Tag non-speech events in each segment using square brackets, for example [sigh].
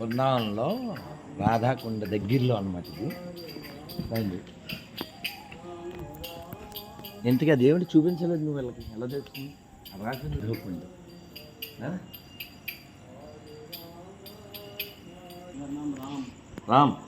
బృందావనంలో రాధాకుండ దగ్గరలో అనమాట ఇది. రండి. ఎంతగా దేవుడు చూపించలేదు నువ్వు వీళ్ళకి? ఎలా తెలుస్తుంది? రాకుండా చూపండి రామ్.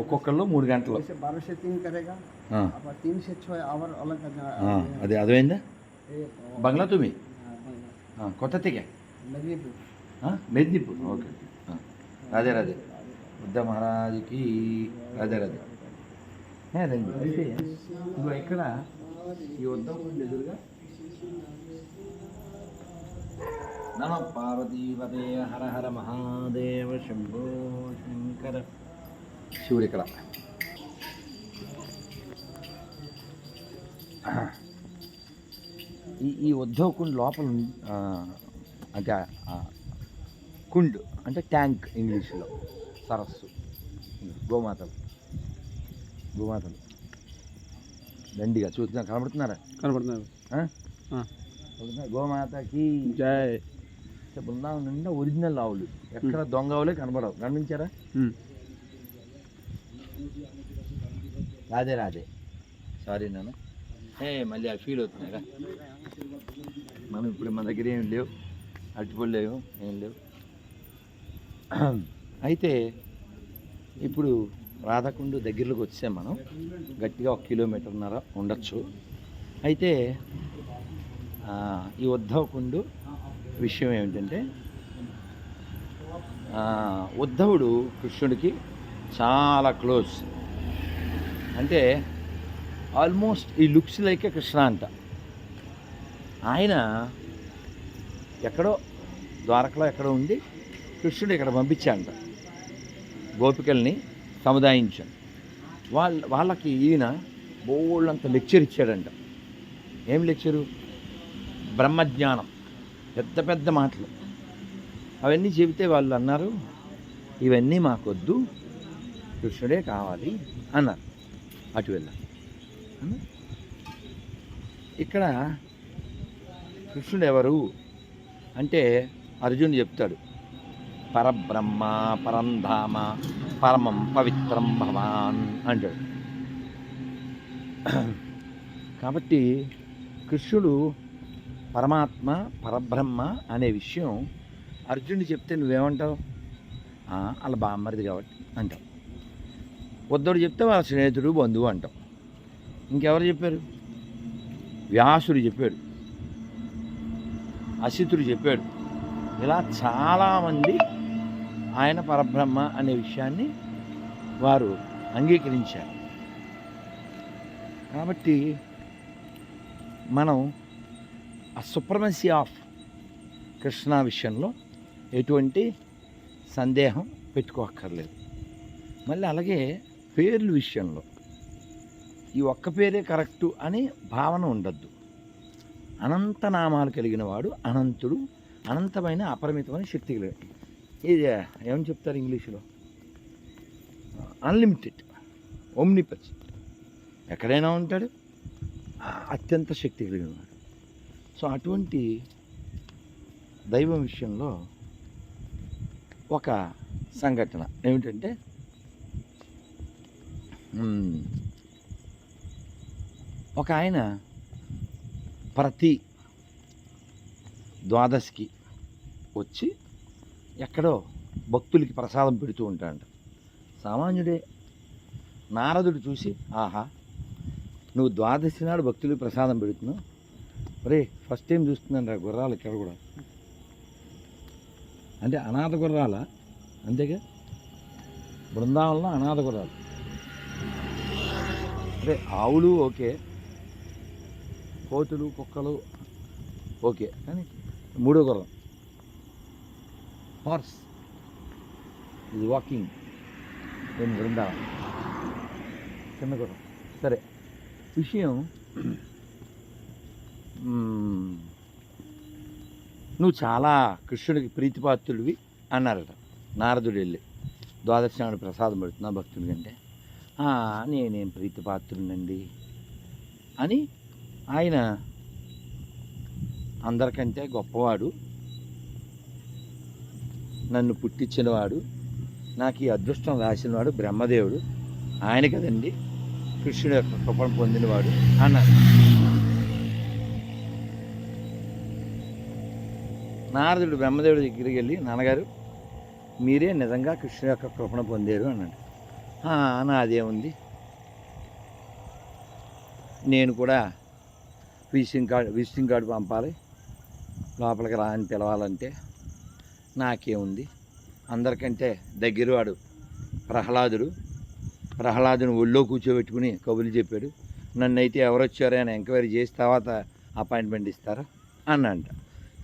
ఒక్కొక్కళ్ళు మూడు గంటలు. అదే అదైందా బంగ్లా తుమి? కొత్త తీగ? మెదినీపూర్ ఓకే రాధే రాధే. బుద్ధ మహారాజుకి రాధే రాధే. అయితే ఇదిగో ఇక్కడ ఈ వద్ద ఎదురుగా. నమ పార్వతీపదే హర హర మహాదేవ శంభో శంకర శివుడు ఇక్కడ. ఈ ఈ ఉద్ధవ్ కుండ్ లోపల అంటే కుండ్ అంటే ట్యాంక్ ఇంగ్లీష్లో. సరస్సు. గోమాతలు. గోమాతలు. దండిగా చూస్తున్నా కనబడుతున్నారా. కనబడుతున్నారా? గోమాతకి జై. బృందావనం నిండా ఒరిజినల్ ఆవులు. ఎక్కడ దొంగ ఆవులే కనబడవు. గమనించారా? రాదే రాదే సారీ నాన్న. ఏ మళ్ళీ ఆ ఫీల్ అవుతున్నారా మనం ఇప్పుడు మన దగ్గర ఏం లేవు. అరటిపళ్ళు లేవు ఏం లేవు. అయితే ఇప్పుడు రాధకుండు దగ్గరలోకి వచ్చాం మనం. గట్టిగా ఒక కిలోమీటర్న్నర ఉండొచ్చు. అయితే ఈ ఉద్ధవకుండు విషయం ఏమిటంటే ఉద్ధవుడు కృష్ణుడికి చాలా క్లోజ్. అంటే ఆల్మోస్ట్ ఈ లుక్స్ లైక్ కృష్ణ అంట. ఆయన ఎక్కడో ద్వారకలో ఎక్కడో ఉండి కృష్ణుడు ఇక్కడ పంపించాడంట. గోపికల్ని సముదాయించాడు. వాళ్ళ వాళ్ళకి ఈయన బోళ్ళంత లెక్చర్ ఇచ్చాడంట. ఏం లెక్చరు? బ్రహ్మజ్ఞానం. పెద్ద పెద్ద మాటలు. అవన్నీ చెబితే వాళ్ళు అన్నారు ఇవన్నీ మాకొద్దు. కృష్ణుడే కావాలి అన్నారు. అటు వెళ్ళాం ఇక్కడ కృష్ణుడు ఎవరు అంటే అర్జునుడు చెప్తాడు. పరబ్రహ్మ పరంధామ పరమం పవిత్రం భవాన్ అంటాడు. కాబట్టి కృష్ణుడు పరమాత్మ పరబ్రహ్మ అనే విషయం అర్జునుడు చెప్తే నువ్వేమంటావు? అలా బామ్మరిది కాబట్టి అంటావు. బుద్ధుడు చెప్తే వాళ్ళ స్నేహితుడు బంధువు అంటాం. ఇంకెవరు చెప్పారు? వ్యాసుడు చెప్పాడు. అసితుడు చెప్పాడు. ఇలా చాలామంది ఆయన పరబ్రహ్మ అనే విషయాన్ని వారు అంగీకరించారు. కాబట్టి మనం ఆ సుప్రమసీ ఆఫ్ కృష్ణ విషయంలో ఎటువంటి సందేహం పెట్టుకోక్కర్లేదు. మళ్ళీ అలాగే పేర్ల విషయంలో. ఈ ఒక్క పేరే కరెక్టు అని భావన ఉండద్దు. అనంత నామాలు కలిగిన వాడు అనంతుడు అనంతమైన అపరిమితమైన శక్తి కలిగిన ఇది ఏమని చెప్తారు ఇంగ్లీషులో? అన్లిమిటెడ్ ఓమ్నిపచ్ ఎక్కడైనా ఉంటాడు అత్యంత శక్తి కలిగిన వాడు. సో అటువంటి దైవం విషయంలో ఒక సంఘటన ఏమిటంటే ఒక ఆయన ప్రతి ద్వాదశికి వచ్చి ఎక్కడో భక్తులకి ప్రసాదం పెడుతూ ఉంటాడు సామాన్యుడే నారదుడు చూసి ఆహా నువ్వు ద్వాదశి నాడు భక్తులకు ప్రసాదం పెడుతున్నావు? రే ఫస్ట్ టైం చూస్తున్నాను రా గుర్రాలు ఇక్కడ కూడా. అంటే అనాథ గుర్రాల? అంతేగా? బృందావనంలో అనాథ గుర్రాలు. అంటే ఆవులు ఓకే కోతులు కుక్కలు ఓకే కానీ మూడో గుర్రం హార్స్ ఇది వాకింగ్ నేను బృందావనం చిన్న గుర్రం సరే విషయం నువ్వు చాలా కృష్ణుడికి ప్రీతిపాత్రుడివి అన్నారట. నారదుడు వెళ్ళి ద్వాదశనాడు ప్రసాదం పెడుతున్నా భక్తుడి కంటే నేనేం ప్రీతిపాత్రుడినండి అని ఆయన అందరికంటే గొప్పవాడు నన్ను పుట్టించినవాడు నాకు ఈ అదృష్టం రాసినవాడు బ్రహ్మదేవుడు ఆయన కదండి కృష్ణుడు యొక్క కృపను పొందినవాడు అన్నారు. నారదుడు బ్రహ్మదేవుడి దగ్గరికి వెళ్ళి నాన్నగారు మీరే నిజంగా కృష్ణుడి యొక్క కృపణ పొందారు అన్నాడు. నాదేముంది నేను కూడా విజిటింగ్ కార్డు విజిటింగ్ కార్డు పంపాలి. లోపలికి రా అని పిలవాలంటే నాకేముంది అందరికంటే దగ్గరవాడు ప్రహ్లాదుడు. ప్రహ్లాదుని ఒళ్ళో కూర్చోబెట్టుకుని కబులు చెప్పాడు. నన్ను అయితే ఎవరు వచ్చారో అని ఎంక్వైరీ చేసి తర్వాత అపాయింట్మెంట్ ఇస్తారా? అన్నంట.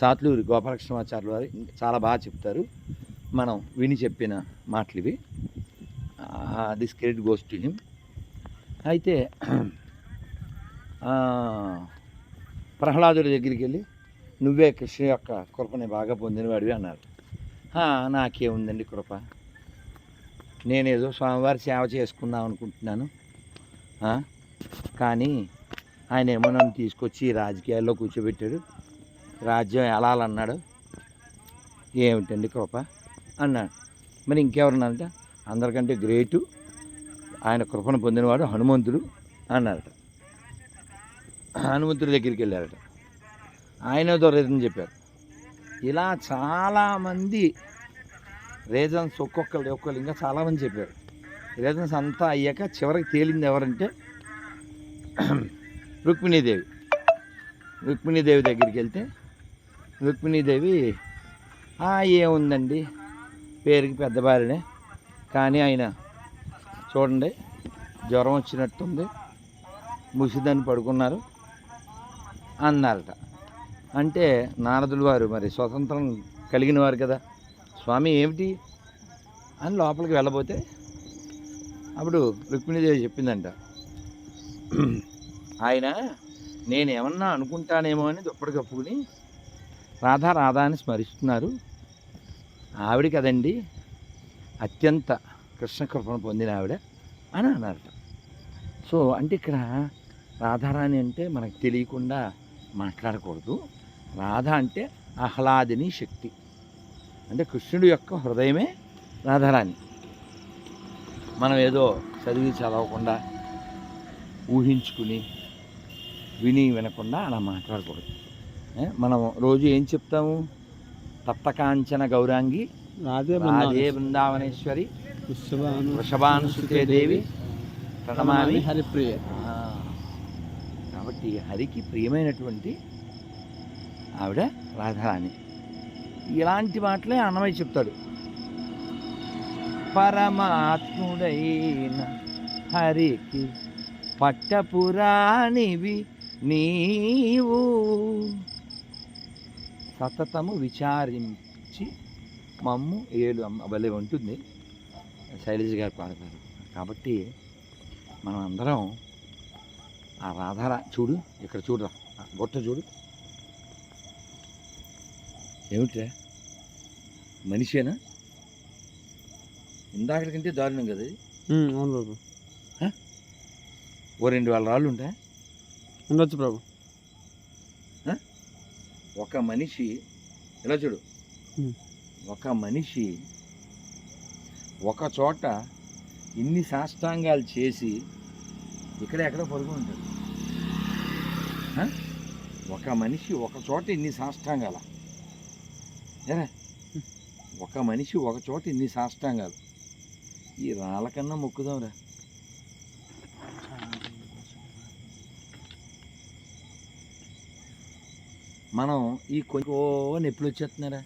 సాత్లూరి గోపాలకృష్ణమాచార్యులు వారు చాలా బాగా చెప్తారు. మనం విని చెప్పిన మాటలు ఇవి this credit goes to him అయితే ప్రహ్లాదుడి దగ్గరికి వెళ్ళి నువ్వే కృష్ణ యొక్క కృపని బాగా పొందినవాడివి అన్నారు. నాకేముందండి కృప? నేనేదో స్వామివారి సేవ చేసుకుందాం అనుకుంటున్నాను. కానీ ఆయన ఏమో నన్ను తీసుకొచ్చి రాజకీయాల్లో కూర్చోబెట్టాడు. రాజ్యం ఎలాలన్నాడు ఏమిటండి కృప? అన్నాడు. మరి ఇంకెవరన్నారంట? అందరికంటే గ్రేటు. ఆయన కృపను పొందినవాడు హనుమంతుడు అన్నారట. హనుమంతుడి దగ్గరికి వెళ్ళారట. ఆయనతో రీజన్ చెప్పారు. ఇలా చాలామంది రీజన్స్ ఒక్కొక్కరు ఒక్కొక్కరు ఇంకా చాలామంది చెప్పారు. రీజన్స్ అంతా అయ్యాక చివరికి తేలింది ఎవరంటే [clears throat] రుక్మిణీదేవి. రుక్మిణీదేవి దగ్గరికి వెళ్తే రుక్మిణీదేవి "ఆ, ఏముందండి? పేరుకి పెద్ద భార్యనే. కానీ ఆయన చూడండి జ్వరం వచ్చినట్టుంది. ముసిదని పడుకున్నారు అన్నారట. అంటే నారదులు వారు మరి స్వతంత్రం కలిగిన వారు కదా. స్వామి ఏమిటి అని లోపలికి వెళ్ళబోతే అప్పుడు రుక్మిణీదేవి చెప్పిందంట. ఆయన నేను ఏమన్నా అనుకుంటానేమో అని దుప్పటి కప్పుకుని రాధా రాధా అని స్మరిస్తున్నారు. ఆవిడ కదండి అత్యంత కృష్ణకృపను పొందిన ఆవిడ అని అన్నారట సో అంటే ఇక్కడ రాధారాణి అంటే మనకు తెలియకుండా మాట్లాడకూడదు. రాధ అంటే ఆహ్లాదిని శక్తి. అంటే కృష్ణుడి యొక్క హృదయమే రాధారాణి. మనం ఏదో చదివి చదవకుండా ఊహించుకుని విని వినకుండా అలా మాట్లాడకూడదు. మనం రోజు ఏం చెప్తాము? తప్తకాంచన గౌరాంగి రాధే బృందావనేశ్వరి. వృషభానుసుతే దేవి. ప్రణమామి. హరిప్రియ. కాబట్టి హరికి ప్రియమైనటువంటి ఆవిడ రాధారాణి. ఇలాంటి మాటలే అన్నమయ్య చెప్తాడు. పరమాత్ముడైన హరికి పట్టపురాణివి నీవు సతతము విచారించి మమ్ము ఏలు అమ్మ భలే ఉంటుంది. శైలజ గారు పాడతారు. కాబట్టి మనం అందరం ఆ రాధారా చూడు ఇక్కడ చూడరా ఆ బొట్ట చూడు. ఏమిట్రా? మనిషేనా? ఇందాకటికంటే దారుణం కదా అవును బాబు. ఓ రెండు వేల రాళ్ళు ఉంటాయి? ఉండొచ్చు ప్రభు ఒక మనిషి ఇలా చూడు. ఒక మనిషి ఒక చోట ఇన్ని సాష్టాంగాలు చేసి ఇక్కడ ఎక్కడ పడుకుని ఉంటాడు. ఒక మనిషి ఒక చోట ఇన్ని సాష్టాంగాల. ఏరా? ఒక మనిషి ఒక చోట ఇన్ని సాష్టాంగాలు. ఈ రాళ్ళకన్నా మొక్కుదాంరా. మనం ఈ కొంచెం నొప్పులు వచ్చేస్తున్నారా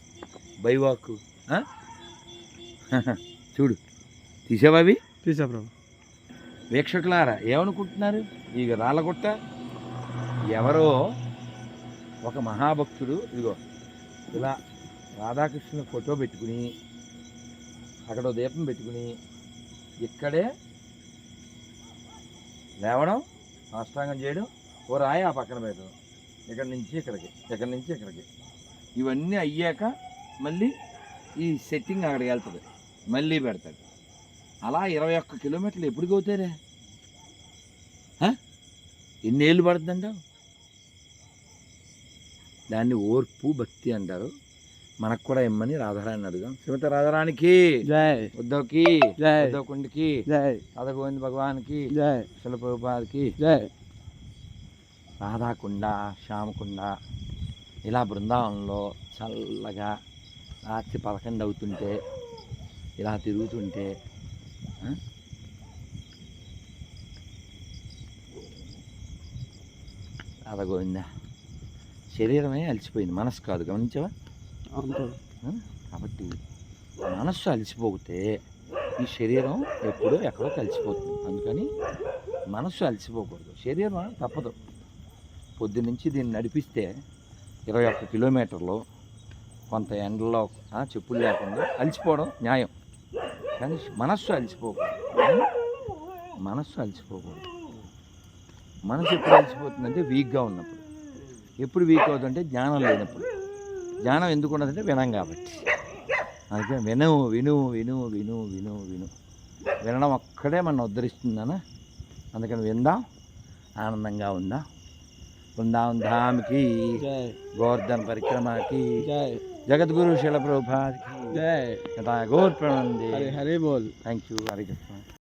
బైవాక్. [laughs] చూడు. తీసావా అవి? తీసా ప్రభు వీక్షకులారా ఏమనుకుంటున్నారు? ఈ రాళ్ళగుట్ట? ఎవరో ఒక మహాభక్తుడు ఇదిగో ఇలా రాధాకృష్ణుల ఫోటో పెట్టుకుని అక్కడ దీపం పెట్టుకుని ఇక్కడే లేవడం సాష్టాంగం చేయడం ఓ రాయి ఆ పక్కన పెట్టడం. ఇక్కడి నుంచి ఇక్కడికి ఇక్కడి నుంచి ఇక్కడికి. ఇవన్నీ అయ్యాక మళ్ళీ ఈ సెట్టింగ్ అక్కడికి వెళ్తుంది. మళ్ళీ పెడతాడు అలా ఇరవై ఒక్క కిలోమీటర్లు ఎప్పుడు అవుతారే ఎన్ని ఏళ్ళు పడుతుందంటావు? దాన్ని ఓర్పు భక్తి అంటారు. మనకు కూడా ఇమ్మని రాధారాణి అడుగుదాం. శ్రీమతి రాధారాణికి జై. ఉద్ధవ్కి ఉద్ధవకుండికి జై. రాధగోవింద భగవాన్కి జై. శిలప్రభుపాదికి జై. రాధాకుండ శ్యామకుండ ఇలా బృందావనంలో చల్లగా రాత్రి పదకొండు అవుతుంటే ఇలా తిరుగుతుంటే గోవింద శరీరమే అలసిపోయింది మనసు కాదు గమనించావా? కాబట్టి మనస్సు అలసిపోతే ఈ శరీరం ఎప్పుడో ఎక్కడో కలిసిపోతుంది. అందుకని మనస్సు అలసిపోకూడదు. శరీరం తప్పదు. పొద్దు నుంచి దీన్ని నడిపిస్తే ఇరవై ఒక్క కిలోమీటర్లు కొంత ఎండలో చెప్పులు లేకుండా అలసిపోవడం న్యాయం. కానీ మనస్సు అలసిపోకూడదు. మనస్సు అలసిపోకూడదు. మనసు ఎప్పుడు అలసిపోతుందంటే వీక్గా ఉన్నప్పుడు. ఎప్పుడు వీక్ అవుతుందంటే జ్ఞానం లేనప్పుడు. జ్ఞానం ఎందుకు ఉన్నదంటే వినం కాబట్టి. అందుకే విను విను విను విను విను విను వినడం ఒక్కడే మన ఉద్ధరిస్తుందనా? అందుకని విందాం. ఆనందంగా ఉందాం. బృందావన్ ధామ్కి గోవర్ధన్ పరిక్రమకి. ಜಗದ್ಗುರು ಶಿಲಪ್ರಭಾ ಜಯ ಗೌರ್ ಪ್ರಣಂದಿ ಹರಿ हरे बोल थैंक यू ಹರಿ ಕೃಷ್ಣ